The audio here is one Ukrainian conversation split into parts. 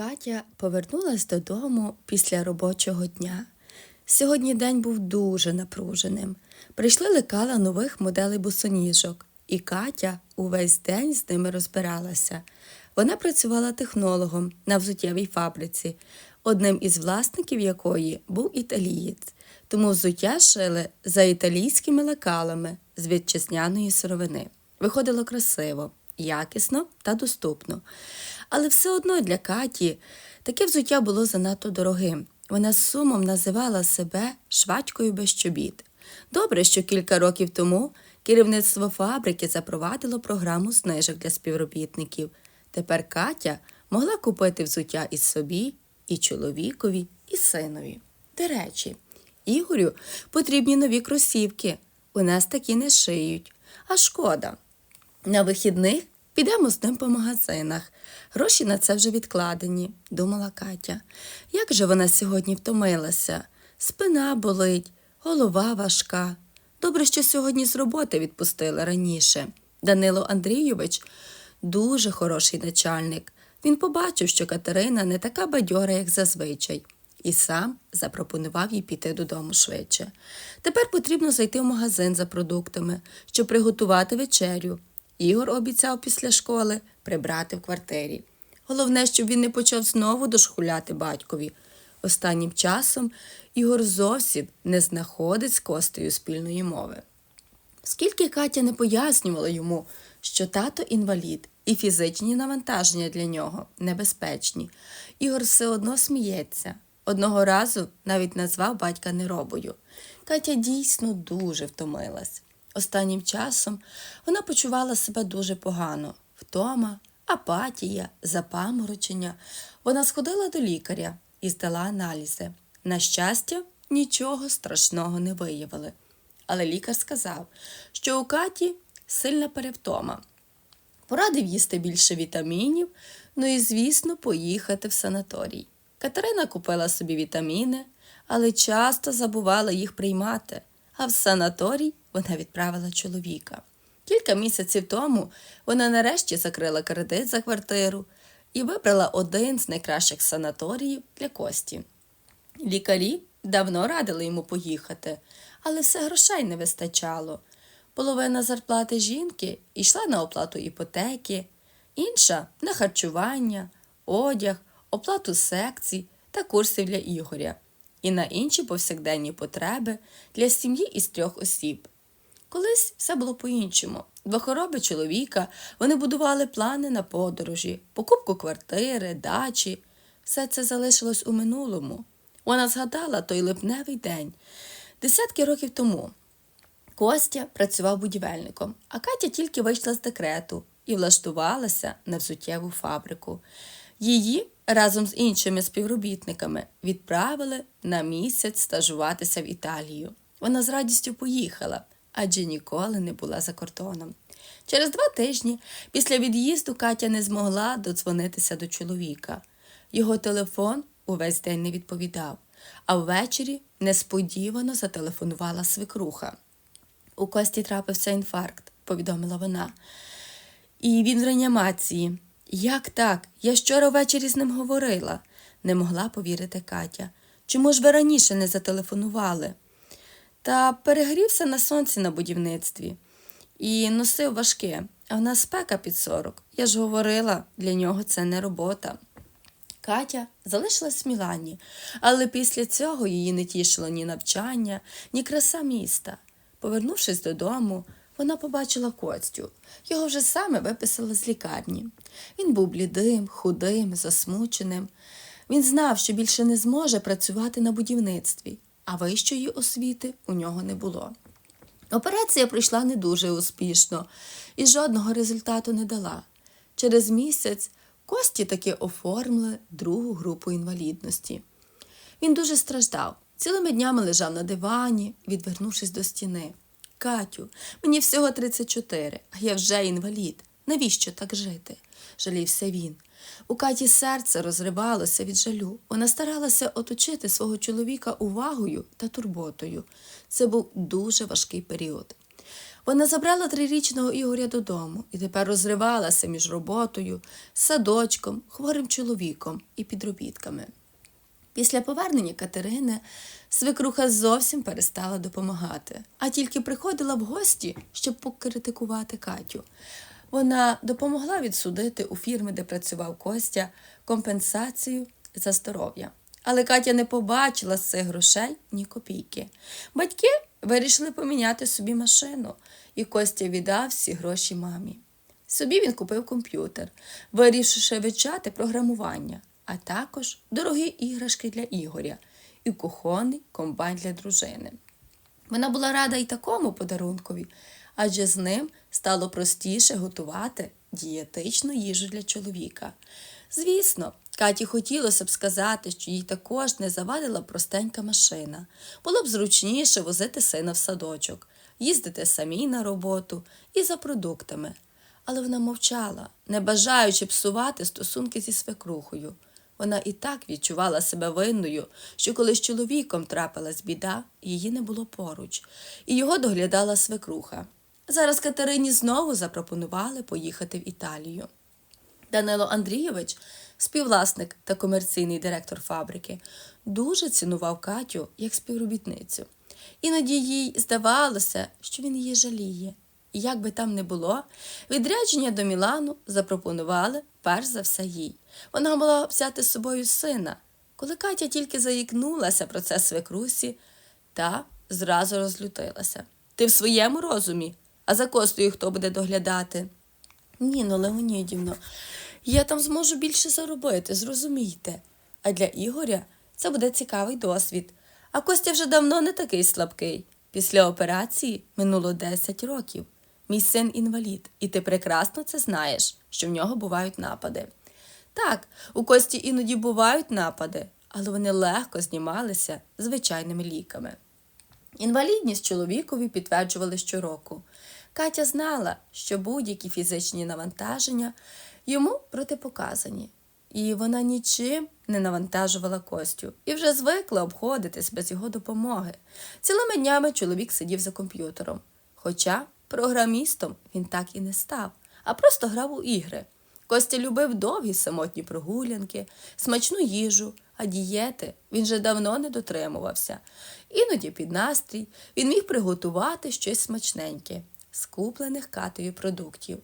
Катя повернулась додому після робочого дня. Сьогодні день був дуже напруженим. Прийшли лекала нових моделей босоніжок, і Катя увесь день з ними розбиралася. Вона працювала технологом на взуттєвій фабриці, одним із власників якої був італієць, тому взуття шили за італійськими лекалами з вітчизняної сировини. Виходило красиво, якісно та доступно. Але все одно для Каті таке взуття було занадто дорогим. Вона з сумом називала себе швачкою без чобіт. Добре, що кілька років тому керівництво фабрики запровадило програму знижок для співробітників. Тепер Катя могла купити взуття і собі, і чоловікові, і синові. До речі, Ігорю потрібні нові кросівки. У нас такі не шиють. А шкода. На вихідних підемо з ним по магазинах. Гроші на це вже відкладені, думала Катя. Як же вона сьогодні втомилася? Спина болить, голова важка. Добре, що сьогодні з роботи відпустили раніше. Данило Андрійович дуже хороший начальник. Він побачив, що Катерина не така бадьора, як зазвичай, і сам запропонував їй піти додому швидше. Тепер потрібно зайти в магазин за продуктами, щоб приготувати вечерю. Ігор обіцяв після школи прибрати в квартирі. Головне, щоб він не почав знову дошкуляти батькові. Останнім часом Ігор зовсім не знаходить з Костею спільної мови. Скільки Катя не пояснювала йому, що тато інвалід і фізичні навантаження для нього небезпечні, Ігор все одно сміється. Одного разу навіть назвав батька неробою. Катя дійсно дуже втомилась. Останнім часом вона почувала себе дуже погано. Втома, апатія, запаморочення. Вона сходила до лікаря і здала аналізи. На щастя, нічого страшного не виявили. Але лікар сказав, що у Каті сильна перевтома. Порадив їсти більше вітамінів, ну і, звісно, поїхати в санаторій. Катерина купила собі вітаміни, але часто забувала їх приймати, а в санаторій вона відправила чоловіка. Кілька місяців тому вона нарешті закрила кредит за квартиру і вибрала один з найкращих санаторіїв для Кості. Лікарі давно радили йому поїхати, але все грошей не вистачало. Половина зарплати жінки йшла на оплату іпотеки, інша на харчування, одяг, оплату секцій та курсів для Ігоря, і на інші повсякденні потреби для сім'ї із трьох осіб. Колись все було по-іншому. Два хороби чоловіка вони будували плани на подорожі, покупку квартири, дачі. Все це залишилось у минулому. Вона згадала той липневий день, десятки років тому. Костя працював будівельником, а Катя тільки вийшла з декрету і влаштувалася на взуттєву фабрику. Її разом з іншими співробітниками відправили на місяць стажуватися в Італію. Вона з радістю поїхала, адже ніколи не була за кордоном. Через два тижні після від'їзду Катя не змогла додзвонитися до чоловіка. Його телефон увесь день не відповідав, а ввечері несподівано зателефонувала свекруха. У Кості трапився інфаркт, повідомила вона. І він в реанімації. Як так? Я вчора ввечері з ним говорила, не могла повірити Катя. Чому ж ви раніше не зателефонували? Та перегрівся на сонці на будівництві і носив важке, а в нас спека під сорок. Я ж говорила, для нього це не робота. Катя залишилась в Мілані, але після цього її не тішило ні навчання, ні краса міста. Повернувшись додому, вона побачила Костю. Його вже саме виписали з лікарні. Він був блідим, худим, засмученим. Він знав, що більше не зможе працювати на будівництві, а вищої освіти у нього не було. Операція пройшла не дуже успішно і жодного результату не дала. Через місяць Кості таки оформили другу групу інвалідності. Він дуже страждав, цілими днями лежав на дивані, відвернувшись до стіни. Катю, мені всього 34, а я вже інвалід. Навіщо так жити? жалівся він. У Каті серце розривалося від жалю. Вона старалася оточити свого чоловіка увагою та турботою. Це був дуже важкий період. Вона забрала трирічного Ігоря додому і тепер розривалася між роботою, садочком, хворим чоловіком і підробітками. Після повернення Катерини свекруха зовсім перестала допомагати, а тільки приходила в гості, щоб покритикувати Катю. Вона допомогла відсудити у фірми, де працював Костя, компенсацію за здоров'я. Але Катя не побачила з цих грошей ні копійки. Батьки вирішили поміняти собі машину, і Костя віддав всі гроші мамі. Собі він купив комп'ютер, вирішивши вивчати програмування, а також дорогі іграшки для Ігоря і кухонний комбайн для дружини. Вона була рада й такому подарункові, адже з ним стало простіше готувати дієтичну їжу для чоловіка. Звісно, Каті хотілося б сказати, що їй також не завадила простенька машина. Було б зручніше возити сина в садочок, їздити самій на роботу і за продуктами. Але вона мовчала, не бажаючи псувати стосунки зі свекрухою. Вона і так відчувала себе винною, що коли з чоловіком трапилась біда, її не було поруч, і його доглядала свекруха. Зараз Катерині знову запропонували поїхати в Італію. Данило Андрійович, співвласник та комерційний директор фабрики, дуже цінував Катю як співробітницю. Іноді їй здавалося, що він її жаліє. І як би там не було, відрядження до Мілану запропонували перш за все їй. Вона могла взяти з собою сина. Коли Катя тільки заїкнулася про це свекрусі, та зразу розлютилася. Ти в своєму розумі, а за костою хто буде доглядати? Ніно Леонідівно, я там зможу більше заробити, зрозумійте. А для Ігоря це буде цікавий досвід. А Костя вже давно не такий слабкий. Після операції минуло 10 років. Мій син інвалід, і ти прекрасно це знаєш, що в нього бувають напади. Так, у Кості іноді бувають напади, але вони легко знімалися звичайними ліками. Інвалідність чоловікові підтверджували щороку. Катя знала, що будь-які фізичні навантаження йому протипоказані, і вона нічим не навантажувала Костю і вже звикла обходитись без його допомоги. Цілими днями чоловік сидів за комп'ютером. Хоча програмістом він так і не став, а просто грав у ігри. Костя любив довгі самотні прогулянки, смачну їжу, а дієти він вже давно не дотримувався. Іноді під настрій він міг приготувати щось смачненьке з куплених катою продуктів.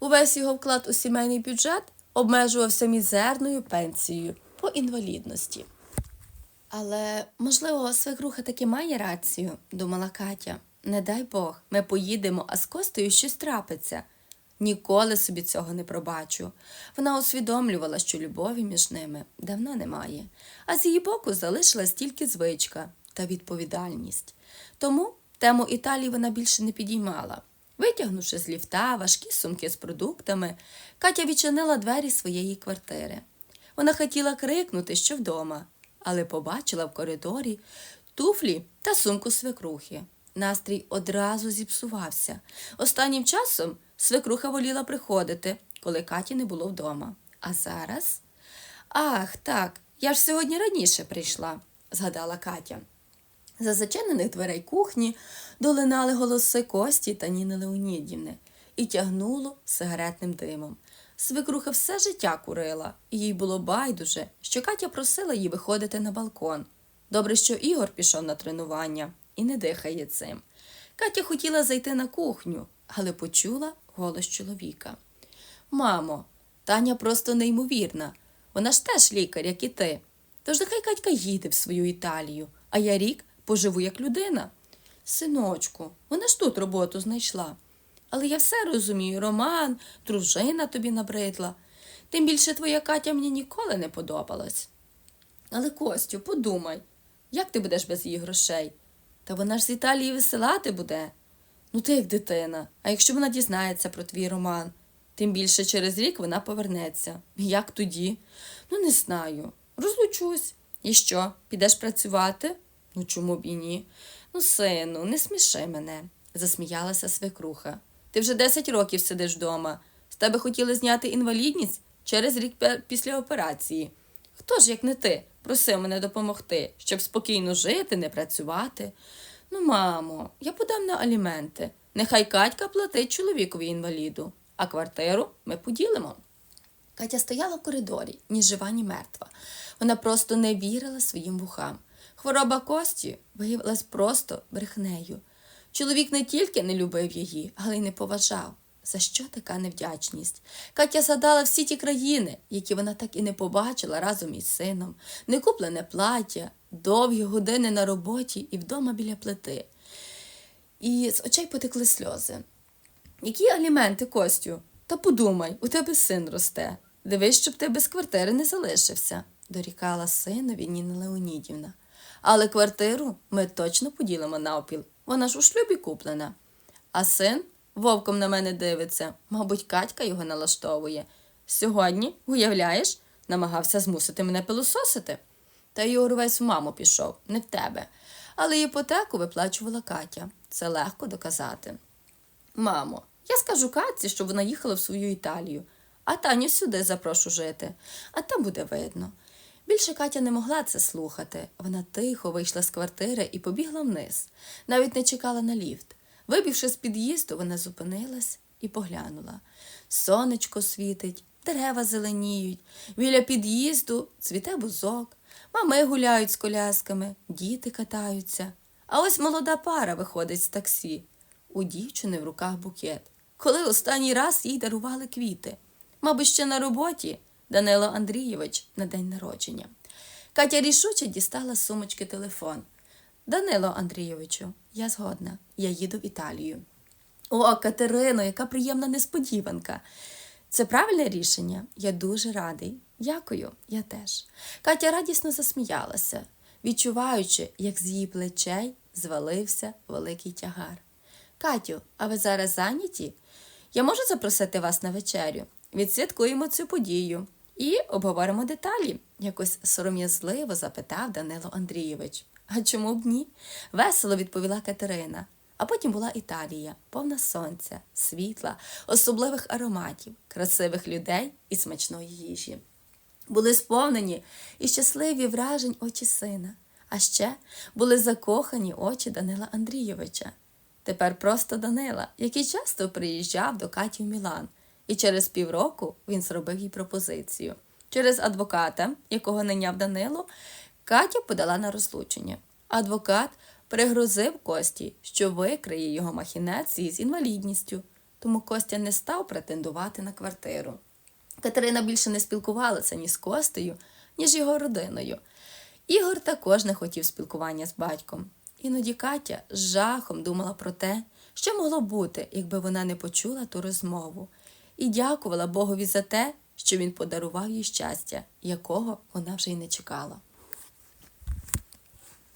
Увесь його вклад у сімейний бюджет обмежувався мізерною пенсією по інвалідності. Але, можливо, свекруха таки має рацію, думала Катя. Не дай Бог, ми поїдемо, а з Костею щось трапиться. Ніколи собі цього не пробачу. Вона усвідомлювала, що любові між ними давно немає, а з її боку залишилась тільки звичка та відповідальність. Тому тему Італії вона більше не підіймала. Витягнувши з ліфта важкі сумки з продуктами, Катя відчинила двері своєї квартири. Вона хотіла крикнути, що вдома, але побачила в коридорі туфлі та сумку свекрухи. Настрій одразу зіпсувався. Останнім часом свекруха воліла приходити, коли Каті не було вдома. А зараз? Ах, так, я ж сьогодні раніше прийшла, згадала Катя. За зачинених дверей кухні долинали голоси Кості та Ніни Леонідівни і тягнуло сигаретним димом. Свекруха все життя курила, і їй було байдуже, що Катя просила її виходити на балкон. Добре, що Ігор пішов на тренування і не дихає цим. Катя хотіла зайти на кухню, але почула голос чоловіка. Мамо, Таня просто неймовірна. Вона ж теж лікар, як і ти. Тож нехай Катька їде в свою Італію, а я рік поживу як людина. Синочку, вона ж тут роботу знайшла. Але я все розумію, Роман, дружина тобі набридла. Тим більше твоя Катя мені ніколи не подобалась. Але Костю, подумай, як ти будеш без її грошей? Та вона ж з Італії висилати буде. Ну, ти як дитина, а якщо вона дізнається про твій роман, тим більше через рік вона повернеться. Як тоді? Ну, не знаю. Розлучусь. І що, підеш працювати? Ну, чому б і ні? Ну, сину, не сміши мене, засміялася свекруха. Ти вже 10 років сидиш вдома. З тебе хотіли зняти інвалідність через рік після операції. Хто ж, як не ти, просив мене допомогти, щоб спокійно жити, не працювати? Ну, мамо, я подам на аліменти. Нехай Катька платить чоловікові інваліду, а квартиру ми поділимо. Катя стояла в коридорі, ні жива, ні мертва. Вона просто не вірила своїм вухам. Хвороба Кості виявилась просто брехнею. Чоловік не тільки не любив її, але й не поважав. За що така невдячність? Катя згадала всі ті країни, які вона так і не побачила разом із сином, некуплене плаття, довгі години на роботі і вдома біля плити. І з очей потекли сльози. Які аліменти, Костю? Та подумай, у тебе син росте. Дивись, щоб ти без квартири не залишився, дорікала синові Ніна Леонідівна. Але квартиру ми точно поділимо навпіл. Вона ж у шлюбі куплена. А син вовком на мене дивиться. Мабуть, Катька його налаштовує. Сьогодні, уявляєш, намагався змусити мене пилососити. Та Ігор весь в маму пішов, не в тебе. Але іпотеку виплачувала Катя. Це легко доказати. Мамо, я скажу Катці, щоб вона їхала в свою Італію, а Таню сюди запрошу жити, а там буде видно. Більше Катя не могла це слухати. Вона тихо вийшла з квартири і побігла вниз, навіть не чекала на ліфт. Вибігши з під'їзду, вона зупинилась і поглянула. Сонечко світить, дерева зеленіють, біля під'їзду цвіте бузок, мами гуляють з колясками, діти катаються. А ось молода пара виходить з таксі. У дівчини в руках букет. Коли останній раз їй дарували квіти. Мабуть, ще на роботі Данило Андрійович на день народження. Катя рішуче дістала з сумочки телефон. Данило Андрійовичу, я згодна, я їду в Італію. О, Катерино, яка приємна несподіванка. Це правильне рішення. Я дуже радий. Дякую, я теж. Катя радісно засміялася, відчуваючи, як з її плечей звалився великий тягар. Катю, а ви зараз зайняті? Я можу запросити вас на вечерю. Відсвяткуємо цю подію і обговоримо деталі, якось сором'язливо запитав Данило Андрійович. А чому б ні? Весело відповіла Катерина. А потім була Італія, повна сонця, світла, особливих ароматів, красивих людей і смачної їжі. Були сповнені і щасливі вражень очі сина, а ще були закохані очі Данила Андрійовича. Тепер просто Данила, який часто приїжджав до Каті в Мілан, і через півроку він зробив їй пропозицію. Через адвоката, якого найняв Данило, Катя подала на розлучення. Адвокат пригрозив Кості, що викриє його махінації з інвалідністю, тому Костя не став претендувати на квартиру. Катерина більше не спілкувалася ні з Костею, ні з його родиною. Ігор також не хотів спілкування з батьком. Іноді Катя з жахом думала про те, що могло бути, якби вона не почула ту розмову, і дякувала Богові за те, що він подарував їй щастя, якого вона вже й не чекала.